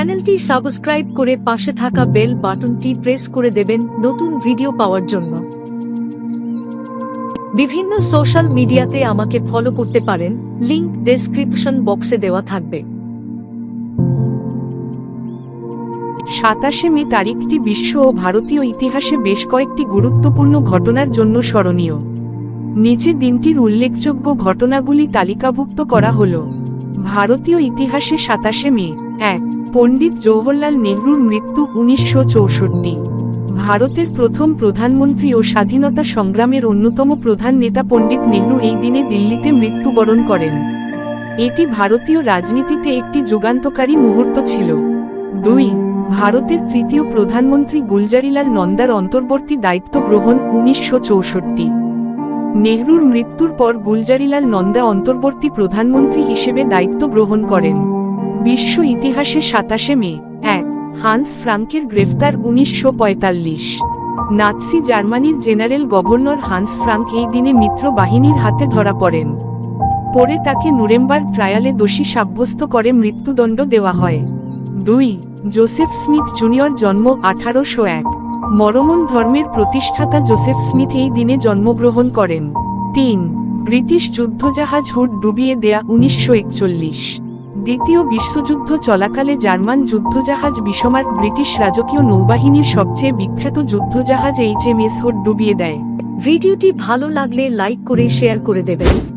চ্যানেলটি সাবস্ক্রাইব করে পাশে থাকা বেল বাটনটি প্রেস করে দেবেন নতুন ভিডিও পাওয়ার জন্য। বিভিন্ন সোশ্যাল মিডিয়াতে আমাকে ফলো করতে পারেন, লিংক ডেসক্রিপশন বক্সে দেওয়া থাকবে। সাতাশে মে তারিখটি বিশ্ব ও ভারতীয় ইতিহাসে বেশ কয়েকটি গুরুত্বপূর্ণ ঘটনার জন্য স্মরণীয়। নিচে দিনটির উল্লেখযোগ্য ঘটনাগুলি তালিকাভুক্ত করা হল। ভারতীয় ইতিহাসে সাতাশে মে, এক পণ্ডিত জওহরলাল নেহরুর মৃত্যু উনিশশো চৌষট্টি। ভারতের প্রথম প্রধানমন্ত্রী ও স্বাধীনতা সংগ্রামের অন্যতম প্রধান নেতা পণ্ডিত নেহরু এই দিনে দিল্লিতে মৃত্যুবরণ করেন। এটি ভারতীয় রাজনীতিতে একটি যুগান্তকারী মুহূর্ত ছিল। দুই, ভারতের তৃতীয় প্রধানমন্ত্রী গুলজারিলাল নন্দার অন্তর্বর্তী দায়িত্ব গ্রহণ উনিশশো চৌষট্টি। নেহরুর মৃত্যুর পর গুলজারিলাল নন্দা অন্তর্বর্তী প্রধানমন্ত্রী হিসেবে দায়িত্ব গ্রহণ করেন। বিশ্ব ইতিহাসে সাতাশে মে, এক, হান্স ফ্রাঙ্কের গ্রেফতার উনিশশো পঁয়তাল্লিশ। নাৎসি জার্মানির জেনারেল গভর্নর হান্স ফ্রাঙ্ক এই দিনে মিত্র বাহিনীর হাতে ধরা পড়েন। পরে তাকে নুরেম্বার ট্রায়ালে দোষী সাব্যস্ত করে মৃত্যুদণ্ড দেওয়া হয়। দুই, জোসেফ স্মিথ জুনিয়র জন্ম আঠারোশো এক। মরমন ধর্মের প্রতিষ্ঠাতা জোসেফ স্মিথ এই দিনে জন্মগ্রহণ করেন। তিন, ব্রিটিশ যুদ্ধজাহাজ হুড ডুবিয়ে দেয়া উনিশশো একচল্লিশ। দ্বিতীয় বিশ্বযুদ্ধ চলাকালে জার্মান যুদ্ধজাহাজ বিসমার্ক ব্রিটিশ রাজকীয় নৌবাহিনীর সবচেয়ে বিখ্যাত যুদ্ধজাহাজ এইচ এম এস হুড ডুবিয়ে দেয়। ভিডিওটি ভালো লাগলে লাইক করে শেয়ার করে দেবেন।